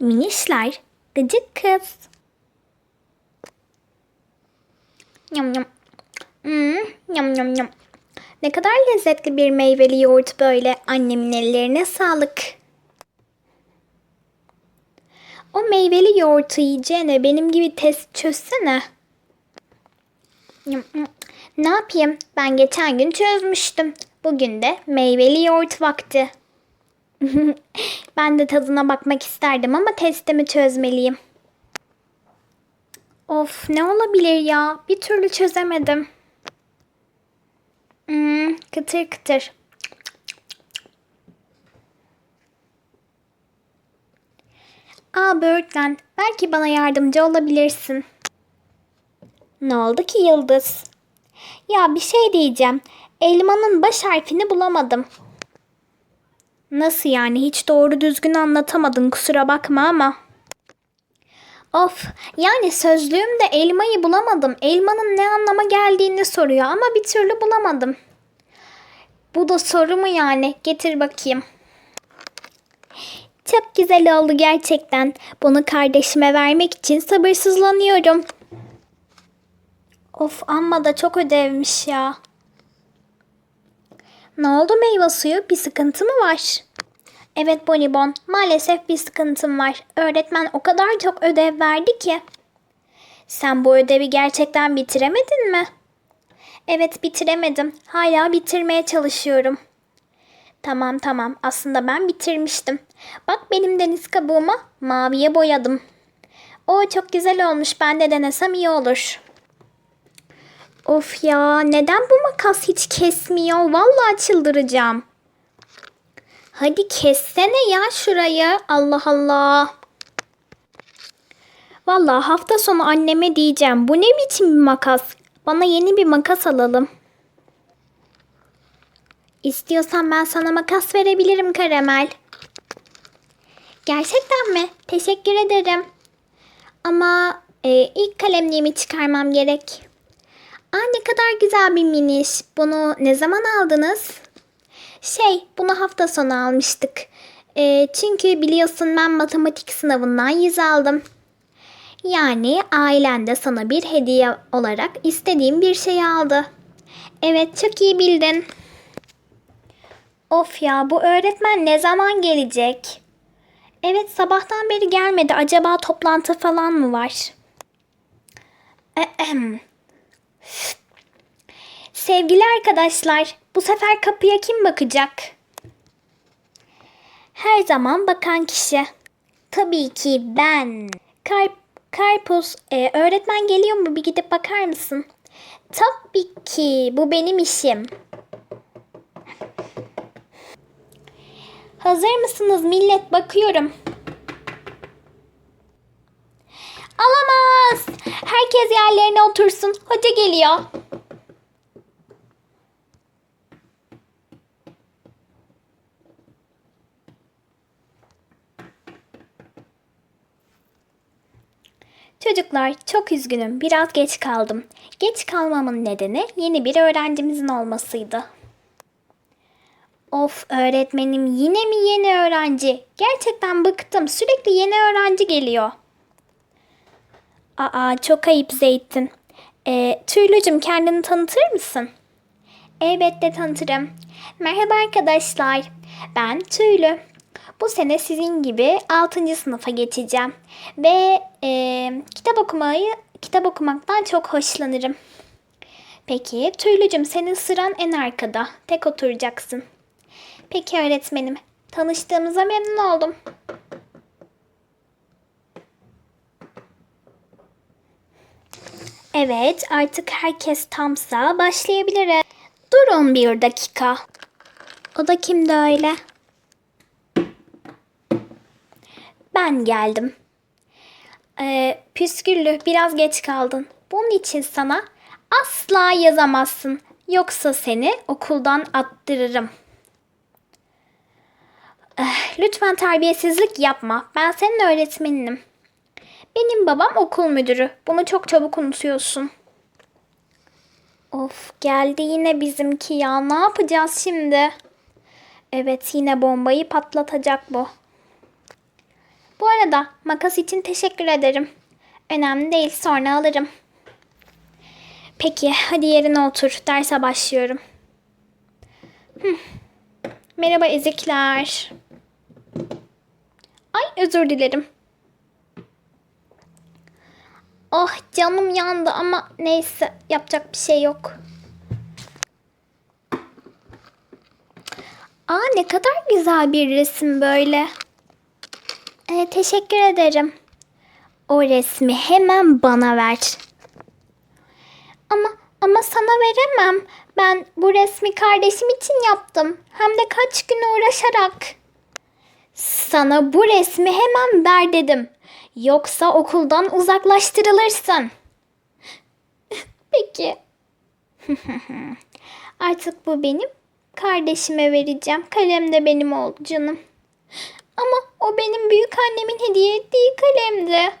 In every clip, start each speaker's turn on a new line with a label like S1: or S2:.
S1: Minişler, gıcık kız. Yam yam. Hmm, yam yam yam. Ne kadar lezzetli bir meyveli yoğurt böyle. Annemin ellerine sağlık. O meyveli yoğurtu yiyeceğine benim gibi test çözsene. Yam, yam. Ne yapayım? Ben geçen gün çözmüştüm. Bugün de meyveli yoğurt vakti. ben de tadına bakmak isterdim ama testimi çözmeliyim. Of ne olabilir ya? Bir türlü çözemedim. Hmm, kıtır kıtır. Aa Birdland, belki bana yardımcı olabilirsin. Ne oldu ki Yıldız? Ya bir şey diyeceğim. Elmanın baş harfini bulamadım. Nasıl yani? Hiç doğru düzgün anlatamadın kusura bakma ama. Of yani sözlüğümde elmayı bulamadım. Elmanın ne anlama geldiğini soruyor ama bir türlü bulamadım. Bu da soru mu yani? Getir bakayım. Çok güzel oldu gerçekten. Bunu kardeşime vermek için sabırsızlanıyorum. Of amma da çok ödevmiş ya. Ne oldu meyve suyu? Bir sıkıntı mı var? Evet Bonibon, maalesef bir sıkıntım var. Öğretmen o kadar çok ödev verdi ki. Sen bu ödevi gerçekten bitiremedin mi? Evet bitiremedim. Hala bitirmeye çalışıyorum. Tamam tamam. Aslında ben bitirmiştim. Bak benim deniz kabuğumu maviye boyadım. O çok güzel olmuş. Ben de denesem iyi olur. Of ya neden bu makas hiç kesmiyor? Vallahi çıldıracağım. Hadi kessene ya şurayı. Allah Allah. Vallahi hafta sonu anneme diyeceğim. Bu ne biçim bir makas? Bana yeni bir makas alalım. İstiyorsan ben sana makas verebilirim Karamel. Gerçekten mi? Teşekkür ederim. Ama e, ilk kalemliğimi çıkarmam gerek. Aa ne kadar güzel bir miniş. Bunu ne zaman aldınız? Şey, bunu hafta sonu almıştık. E, çünkü biliyorsun ben matematik sınavından 100 aldım. Yani ailen de sana bir hediye olarak istediğim bir şey aldı. Evet, çok iyi bildin. Of ya, bu öğretmen ne zaman gelecek? Evet, sabahtan beri gelmedi. Acaba toplantı falan mı var? Ahem. Sevgili arkadaşlar, bu sefer kapıya kim bakacak? Her zaman bakan kişi. Tabii ki ben. Karp Karpuz, e, öğretmen geliyor mu? Bir gidip bakar mısın? Tabii ki, bu benim işim. Hazır mısınız millet? Bakıyorum. Herkes yerlerine otursun. Hoca geliyor. Çocuklar çok üzgünüm. Biraz geç kaldım. Geç kalmamın nedeni yeni bir öğrencimizin olmasıydı. Of öğretmenim yine mi yeni öğrenci? Gerçekten bıktım. Sürekli yeni öğrenci geliyor. Aa çok ayıp Zeytin. Ee, Tüylücüm kendini tanıtır mısın? Elbette tanıtırım. Merhaba arkadaşlar. Ben Tüylü. Bu sene sizin gibi 6. sınıfa geçeceğim. Ve e, kitap okumayı kitap okumaktan çok hoşlanırım. Peki Tüylücüm senin sıran en arkada. Tek oturacaksın. Peki öğretmenim. Tanıştığımıza memnun oldum. Evet, artık herkes tamsa başlayabiliriz. Durun bir dakika. O da kimdi öyle? Ben geldim. Ee, püsküllü biraz geç kaldın. Bunun için sana asla yazamazsın. Yoksa seni okuldan attırırım. Eh, lütfen terbiyesizlik yapma. Ben senin öğretmeninim. Benim babam okul müdürü. Bunu çok çabuk unutuyorsun. Of geldi yine bizimki ya. Ne yapacağız şimdi? Evet yine bombayı patlatacak bu. Bu arada makas için teşekkür ederim. Önemli değil sonra alırım. Peki hadi yerine otur. Derse başlıyorum. Hıh. Merhaba ezikler. Ay özür dilerim. Oh canım yandı ama neyse yapacak bir şey yok. Aa ne kadar güzel bir resim böyle. Ee, teşekkür ederim. O resmi hemen bana ver. Ama ama sana veremem. Ben bu resmi kardeşim için yaptım. Hem de kaç gün uğraşarak. Sana bu resmi hemen ver dedim. Yoksa okuldan uzaklaştırılırsın. Peki. Artık bu benim. Kardeşime vereceğim. Kalem de benim oldu canım. Ama o benim büyük annemin hediye ettiği kalemdi.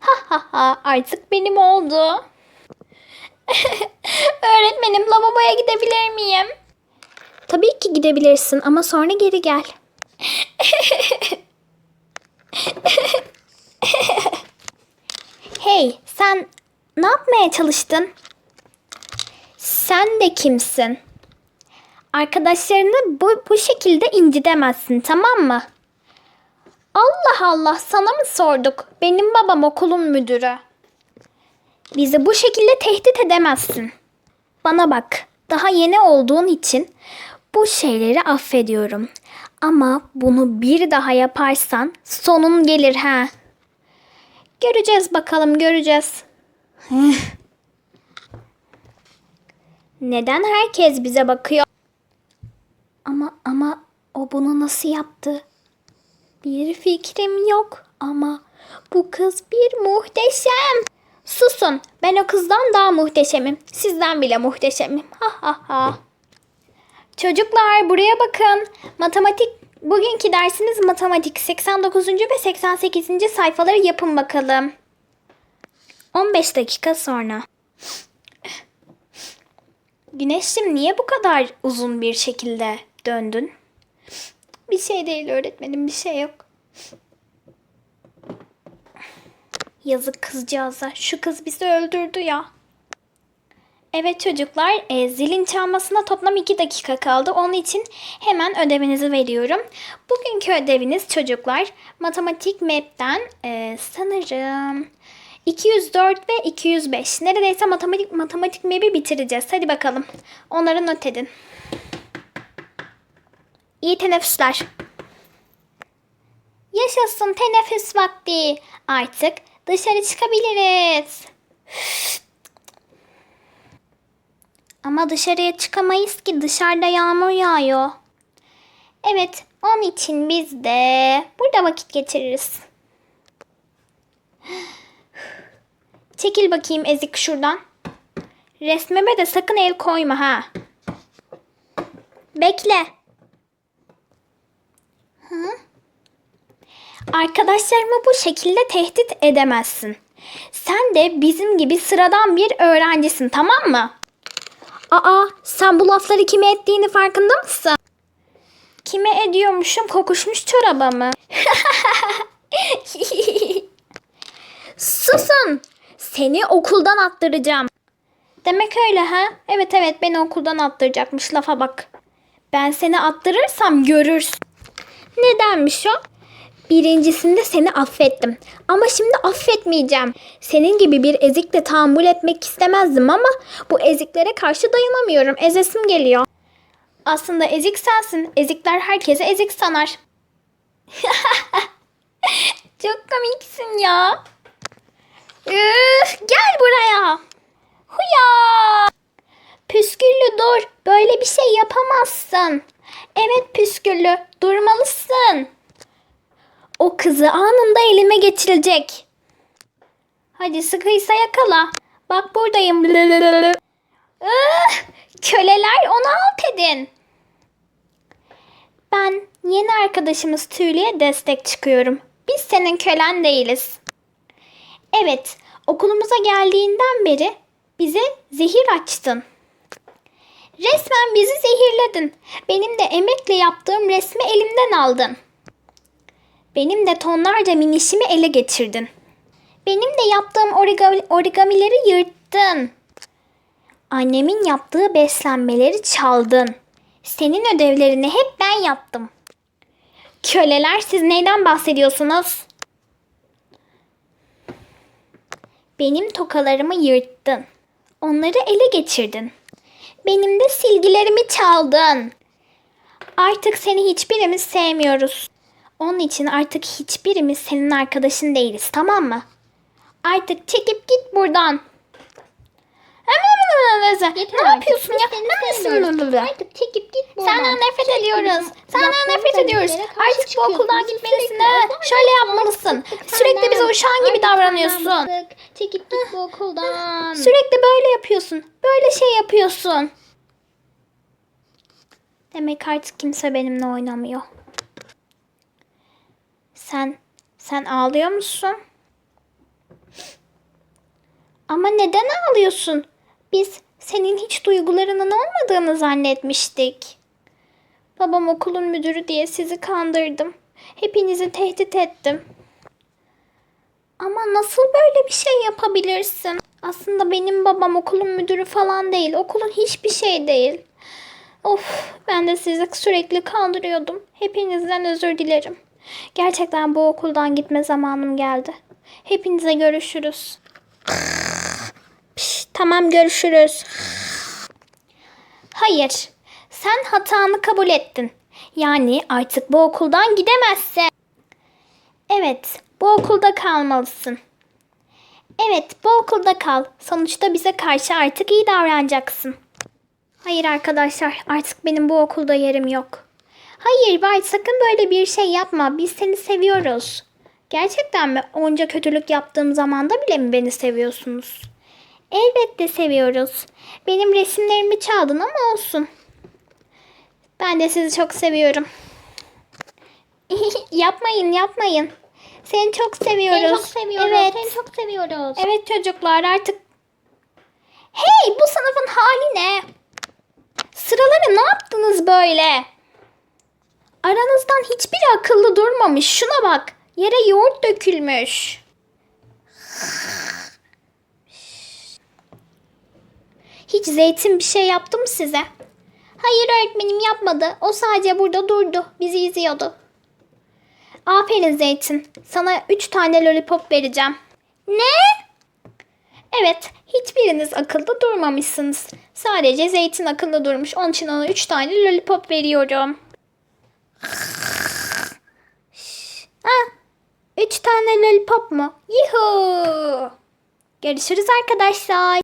S1: Ha ha ha artık benim oldu. Öğretmenim lavaboya gidebilir miyim? Tabii ki gidebilirsin ama sonra geri gel. hey sen ne yapmaya çalıştın? Sen de kimsin? Arkadaşlarını bu, bu şekilde incitemezsin tamam mı? Allah Allah sana mı sorduk? Benim babam okulun müdürü. Bizi bu şekilde tehdit edemezsin. Bana bak, daha yeni olduğun için bu şeyleri affediyorum. Ama bunu bir daha yaparsan sonun gelir ha. Göreceğiz bakalım, göreceğiz. Neden herkes bize bakıyor? Ama ama o bunu nasıl yaptı? Bir fikrim yok ama bu kız bir muhteşem. Susun. Ben o kızdan daha muhteşemim. Sizden bile muhteşemim. Ha ha ha. Çocuklar buraya bakın. Matematik bugünkü dersiniz matematik 89. ve 88. sayfaları yapın bakalım. 15 dakika sonra. Güneşim niye bu kadar uzun bir şekilde döndün? Bir şey değil öğretmenim bir şey yok. Yazık kızcağıza. Şu kız bizi öldürdü ya. Evet çocuklar e, zilin çalmasına toplam 2 dakika kaldı. Onun için hemen ödevinizi veriyorum. Bugünkü ödeviniz çocuklar matematik map'ten e, sanırım 204 ve 205. Neredeyse matematik matematik map'i bitireceğiz. Hadi bakalım. Onları not edin. İyi teneffüsler. Yaşasın teneffüs vakti. Artık dışarı çıkabiliriz. Ama dışarıya çıkamayız ki dışarıda yağmur yağıyor. Evet, onun için biz de burada vakit geçiririz. Çekil bakayım ezik şuradan. Resmime de sakın el koyma ha. Bekle. Hı? Arkadaşlarımı bu şekilde tehdit edemezsin. Sen de bizim gibi sıradan bir öğrencisin tamam mı? Aa sen bu lafları kime ettiğini farkında mısın? Kime ediyormuşum kokuşmuş çoraba mı? Susun! Seni okuldan attıracağım. Demek öyle ha? Evet evet beni okuldan attıracakmış lafa bak. Ben seni attırırsam görürsün. Nedenmiş o? Birincisinde seni affettim. Ama şimdi affetmeyeceğim. Senin gibi bir ezikle tahammül etmek istemezdim ama bu eziklere karşı dayanamıyorum. Ezesim geliyor. Aslında ezik sensin. Ezikler herkese ezik sanar. Çok komiksin ya. Üf, gel buraya. Huya. Püsküllü dur. Böyle bir şey yapamazsın. Evet püsküllü durmalısın. O kızı anında elime geçirecek. Hadi sıkıysa yakala. Bak buradayım. Köleler onu alt edin. Ben yeni arkadaşımız Tüylü'ye destek çıkıyorum. Biz senin kölen değiliz. Evet, okulumuza geldiğinden beri bize zehir açtın. Resmen bizi zehirledin. Benim de emekle yaptığım resmi elimden aldın. Benim de tonlarca minişimi ele geçirdin. Benim de yaptığım origami- origamileri yırttın. Annemin yaptığı beslenmeleri çaldın. Senin ödevlerini hep ben yaptım. Köleler siz neyden bahsediyorsunuz? Benim tokalarımı yırttın. Onları ele geçirdin. Benim de silgilerimi çaldın. Artık seni hiçbirimiz sevmiyoruz. Onun için artık hiçbirimiz senin arkadaşın değiliz, tamam mı? Artık çekip git buradan.
S2: Yeter
S1: ne
S2: artık.
S1: yapıyorsun ya? Neredesin?
S2: Artık çekip git buradan.
S1: Senden nefret
S2: Sürekli
S1: ediyoruz. Senden nefret ediyoruz. Artık bu okuldan gitmelisin. ha. Şöyle yapmalısın. Sürekli bize uşağın gibi davranıyorsun.
S2: Çekip git bu okuldan.
S1: Sürekli böyle yapıyorsun. Böyle şey yapıyorsun. Demek artık kimse benimle oynamıyor. Sen, sen ağlıyor musun? Ama neden ağlıyorsun? Biz senin hiç duygularının olmadığını zannetmiştik. Babam okulun müdürü diye sizi kandırdım. Hepinizi tehdit ettim. Ama nasıl böyle bir şey yapabilirsin? Aslında benim babam okulun müdürü falan değil. Okulun hiçbir şey değil. Of ben de sizi sürekli kandırıyordum. Hepinizden özür dilerim. Gerçekten bu okuldan gitme zamanım geldi. Hepinize görüşürüz. Piş, tamam görüşürüz. Hayır. Sen hatanı kabul ettin. Yani artık bu okuldan gidemezsin. Evet, bu okulda kalmalısın. Evet, bu okulda kal. Sonuçta bize karşı artık iyi davranacaksın. Hayır arkadaşlar, artık benim bu okulda yerim yok. Hayır Bay, sakın böyle bir şey yapma. Biz seni seviyoruz. Gerçekten mi? Onca kötülük yaptığım zamanda bile mi beni seviyorsunuz? Elbette seviyoruz. Benim resimlerimi çaldın ama olsun. Ben de sizi çok seviyorum. yapmayın, yapmayın. Seni çok seviyoruz.
S2: Seni çok seviyoruz.
S1: Evet.
S2: Seni çok seviyoruz.
S1: Evet çocuklar artık... Hey bu sınıfın hali ne? Sıraları ne yaptınız böyle? Aranızdan hiçbiri akıllı durmamış. Şuna bak. Yere yoğurt dökülmüş. Hiç zeytin bir şey yaptı mı size? Hayır öğretmenim yapmadı. O sadece burada durdu. Bizi izliyordu. Aferin Zeytin. Sana üç tane lollipop vereceğim. Ne? Evet, hiçbiriniz akıllı durmamışsınız. Sadece Zeytin akıllı durmuş. Onun için ona üç tane lollipop veriyorum. Ah, üç tane lollipop mu? Yuhu! Görüşürüz arkadaşlar.